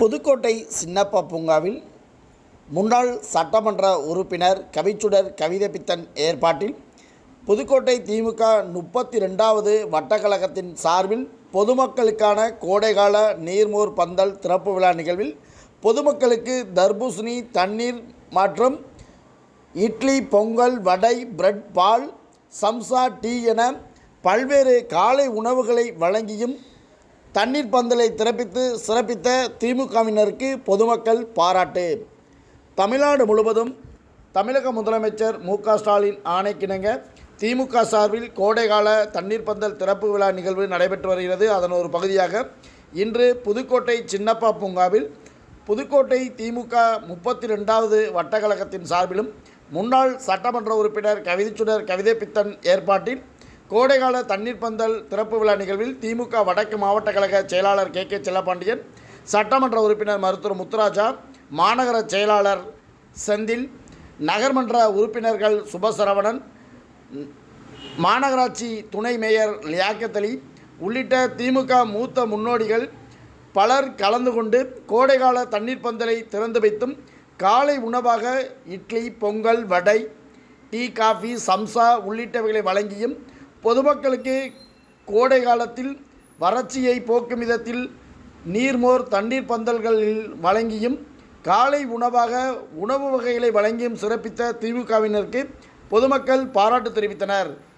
புதுக்கோட்டை சின்னப்பா பூங்காவில் முன்னாள் சட்டமன்ற உறுப்பினர் கவிச்சுடர் கவிதைப்பித்தன் ஏற்பாட்டில் புதுக்கோட்டை திமுக முப்பத்தி ரெண்டாவது வட்டக்கழகத்தின் சார்பில் பொதுமக்களுக்கான கோடைகால நீர்மோர் பந்தல் திறப்பு விழா நிகழ்வில் பொதுமக்களுக்கு தர்பூசணி தண்ணீர் மற்றும் இட்லி பொங்கல் வடை பிரெட் பால் சம்சா டீ என பல்வேறு காலை உணவுகளை வழங்கியும் தண்ணீர் பந்தலை திறப்பித்து சிறப்பித்த திமுகவினருக்கு பொதுமக்கள் பாராட்டு. தமிழ்நாடு முழுவதும் தமிழக முதலமைச்சர் மு க ஸ்டாலின் ஆணைக்கிணங்க. திமுக சார்பில் கோடைகால தண்ணீர் பந்தல் திறப்பு விழா நிகழ்வு நடைபெற்று வருகிறது. அதன் ஒரு பகுதியாக இன்று புதுக்கோட்டை சின்னப்பா பூங்காவில் புதுக்கோட்டை திமுக முப்பத்தி ரெண்டாவது வட்டக்கழகத்தின் சார்பிலும் முன்னாள் சட்டமன்ற உறுப்பினர் கவிதைச்சுடர் கவிதை பித்தன் ஏற்பாட்டில் கோடைகால தண்ணீர் பந்தல் திறப்பு விழா நிகழ்வில் திமுக வடக்கு மாவட்ட கழக செயலாளர் கே கே செல்லப்பாண்டியன் சட்டமன்ற உறுப்பினர் மருத்துவர் முத்துராஜா மாநகர செயலாளர் செந்தில் நகர்மன்ற உறுப்பினர்கள் சுபசரவணன் மாநகராட்சி துணை மேயர் லியாக்கத் அலி உள்ளிட்ட திமுக மூத்த முன்னோடிகள் பலர் கலந்து கொண்டு கோடைகால தண்ணீர் பந்தலை திறந்து வைத்தும் காலை உணவாக இட்லி பொங்கல் வடை டீ காஃபி சம்சா உள்ளிட்டவைகளை வழங்கியும் பொதுமக்களுக்கு கோடை காலத்தில் வறட்சியை போக்கும் விதத்தில் நீர்மோர் தண்ணீர் பந்தல்களில் வழங்கியும் காலை உணவாக உணவு வகைகளை வழங்கியும் சிறப்பித்த திமுகவினருக்கு பொதுமக்கள் பாராட்டு தெரிவித்தனர்.